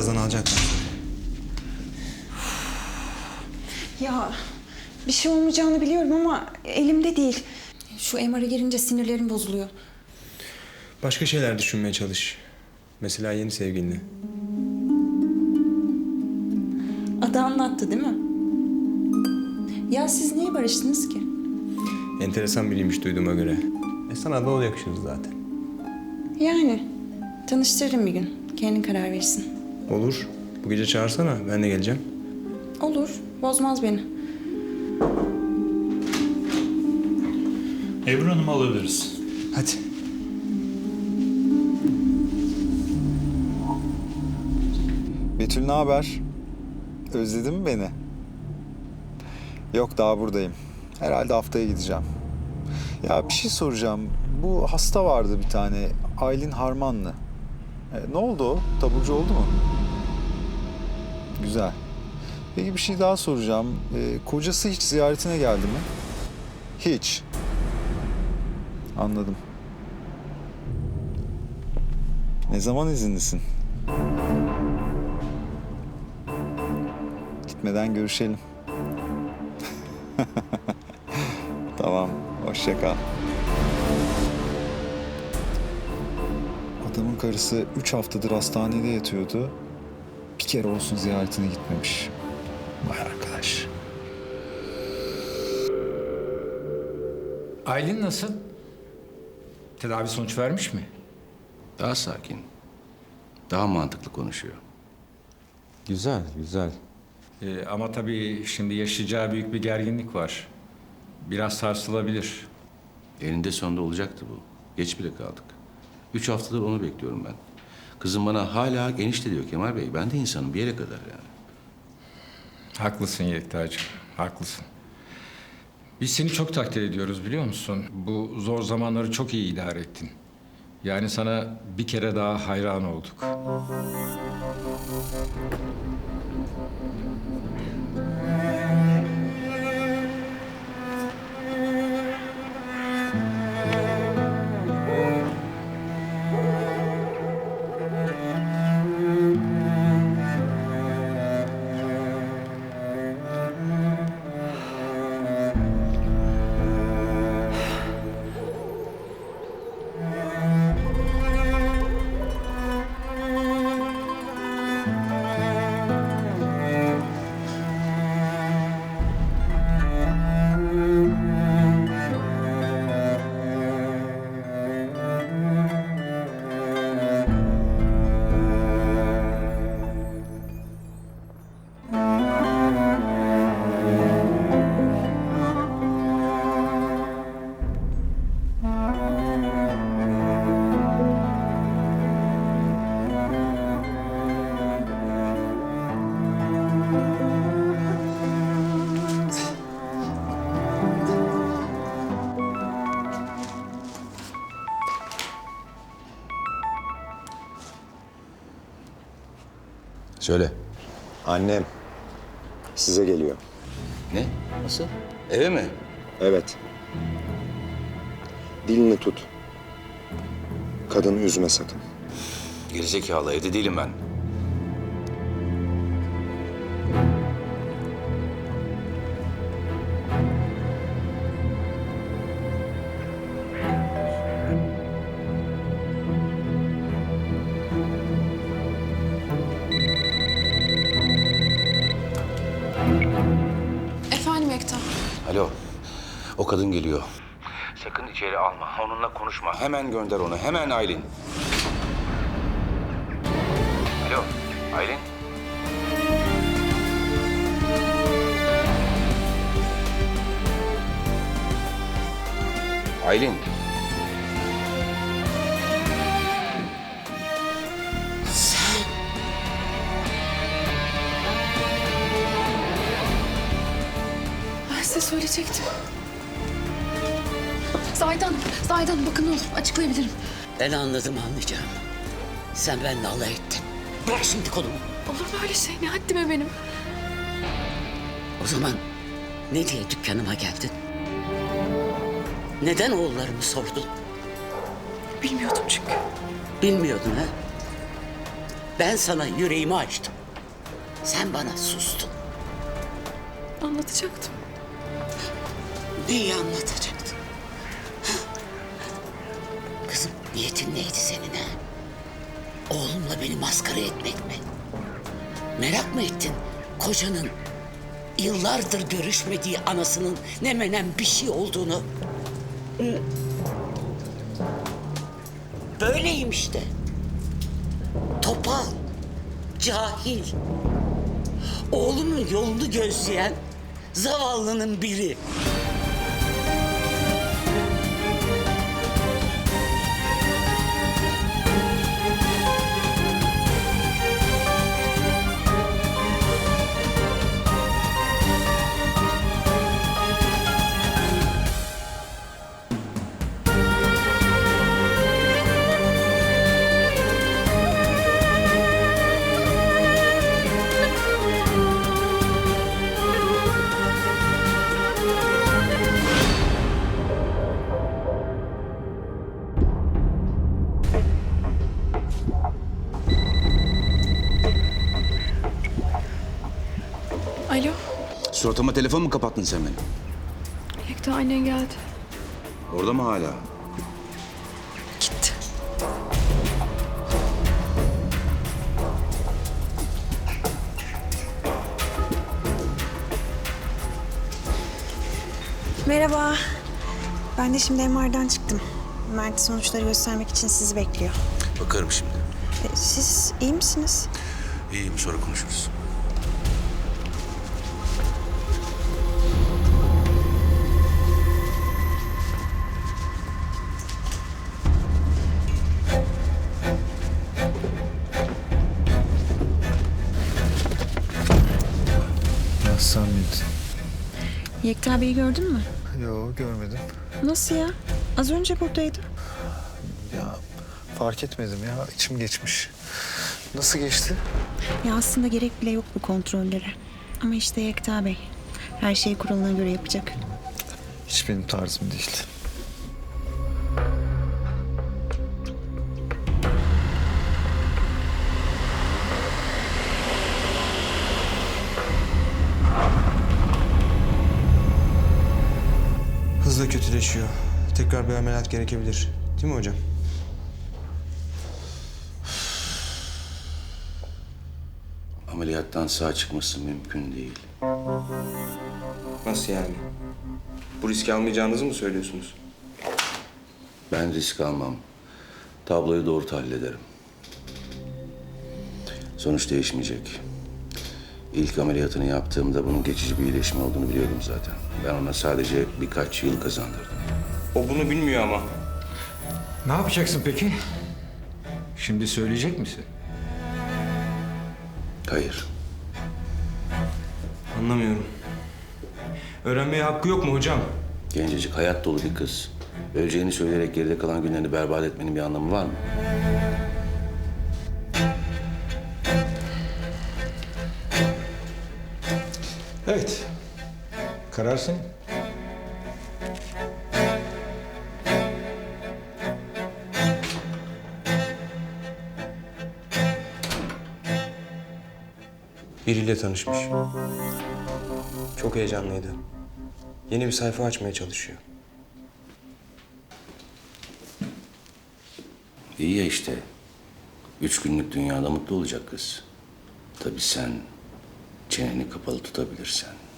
Birazdan alacaklar. Ya bir şey olmayacağını biliyorum ama elimde değil. Şu MR'a girince sinirlerim bozuluyor. Başka şeyler düşünmeye çalış. Mesela yeni sevgilinle. Adı anlattı değil mi? Ya siz niye barıştınız ki? Enteresan biriymiş duyduğuma göre. E sana da o yakışır zaten. Yani tanıştırırım bir gün. Kendin karar verirsin. Olur. Bu gece çağırsana. Ben de geleceğim. Olur. Bozmaz beni. Ebru Hanım'ı alabiliriz. Hadi. Betül ne haber? Özledin mi beni? Yok daha buradayım. Herhalde haftaya gideceğim. Ya bir şey soracağım. Bu hasta vardı bir tane. Aylin Harmanlı. E, ne oldu o? Taburcu oldu mu? Güzel. Peki bir şey daha soracağım. E, kocası hiç ziyaretine geldi mi? Hiç. Anladım. Ne zaman izinlisin? Gitmeden görüşelim. tamam, hoşça kal. Adamın karısı üç haftadır hastanede yatıyordu. Bir kere olsun ziyaretine gitmemiş. Vay arkadaş. Aylin nasıl? Tedavi sonuç vermiş mi? Daha sakin. Daha mantıklı konuşuyor. Güzel, güzel. Ee, ama tabii şimdi yaşayacağı büyük bir gerginlik var. Biraz sarsılabilir. Elinde sonunda olacaktı bu. Geç bile kaldık. Üç haftadır onu bekliyorum ben. Kızım bana hala enişte diyor Kemal Bey. Ben de insanım bir yere kadar yani. Haklısın Yekta'cığım, haklısın. Biz seni çok takdir ediyoruz biliyor musun? Bu zor zamanları çok iyi idare ettin. Yani sana bir kere daha hayran olduk. Söyle. Annem size geliyor. Ne? Nasıl? Eve mi? Evet. Dilini tut. Kadını üzme sakın. Gerizekalı evde değilim ben. Kadın geliyor. Sakın içeri alma. Onunla konuşma. Hemen gönder onu. Hemen Aylin. Alo. Aylin. Aylin. Ben size söyleyecektim. Zaydan, Zaydan bakın ne olur açıklayabilirim. Ben anladım anlayacağım. Sen benimle alay ettin. Bırak şimdi kolumu. Olur mu öyle şey? Ne haddime benim? O zaman ne diye dükkanıma geldin? Neden oğullarımı sordun? Bilmiyordum çünkü. Bilmiyordun ha? Ben sana yüreğimi açtım. Sen bana sustun. Anlatacaktım. Neyi anlatacaktın? Niyetin neydi senin ha? Oğlumla beni maskara etmek mi? Merak mı ettin kocanın yıllardır görüşmediği anasının ne menem bir şey olduğunu? Böyleyim işte. Topal, cahil. Oğlumun yolunu gözleyen zavallının biri. Alo. Suratıma telefon mu kapattın sen benim? Yekta annen geldi. Orada mı hala? Gitti. Merhaba. Ben de şimdi MR'dan çıktım. Mert sonuçları göstermek için sizi bekliyor. Bakarım şimdi. E, Siz iyi misiniz? İyiyim sonra konuşuruz. Yekta Bey'i gördün mü? Yo görmedim. Nasıl ya? Az önce buradaydı. Ya fark etmedim ya içim geçmiş. Nasıl geçti? Ya aslında gerek bile yok bu kontrollere. Ama işte Yekta Bey. Her şeyi kuralına göre yapacak. Hiç benim tarzım değil. Hızla kötüleşiyor. Tekrar bir ameliyat gerekebilir. Değil mi hocam? Ameliyattan sağ çıkması mümkün değil. Nasıl yani? Bu riski almayacağınızı mı söylüyorsunuz? Ben risk almam. Tabloyu doğru tahlil ederim. Sonuç değişmeyecek. İlk ameliyatını yaptığımda bunun geçici bir iyileşme olduğunu biliyordum zaten. Ben ona sadece birkaç yıl kazandırdım. O bunu bilmiyor ama. Ne yapacaksın peki? Şimdi söyleyecek misin? Hayır. Anlamıyorum. Öğrenmeye hakkı yok mu hocam? Gencecik hayat dolu bir kız. Öleceğini söyleyerek geride kalan günlerini berbat etmenin bir anlamı var mı? Karar senin. Biriyle tanışmış. Çok heyecanlıydı. Yeni bir sayfa açmaya çalışıyor. İyi ya işte. Üç günlük dünyada mutlu olacak kız. Tabii sen çeneni kapalı tutabilirsen.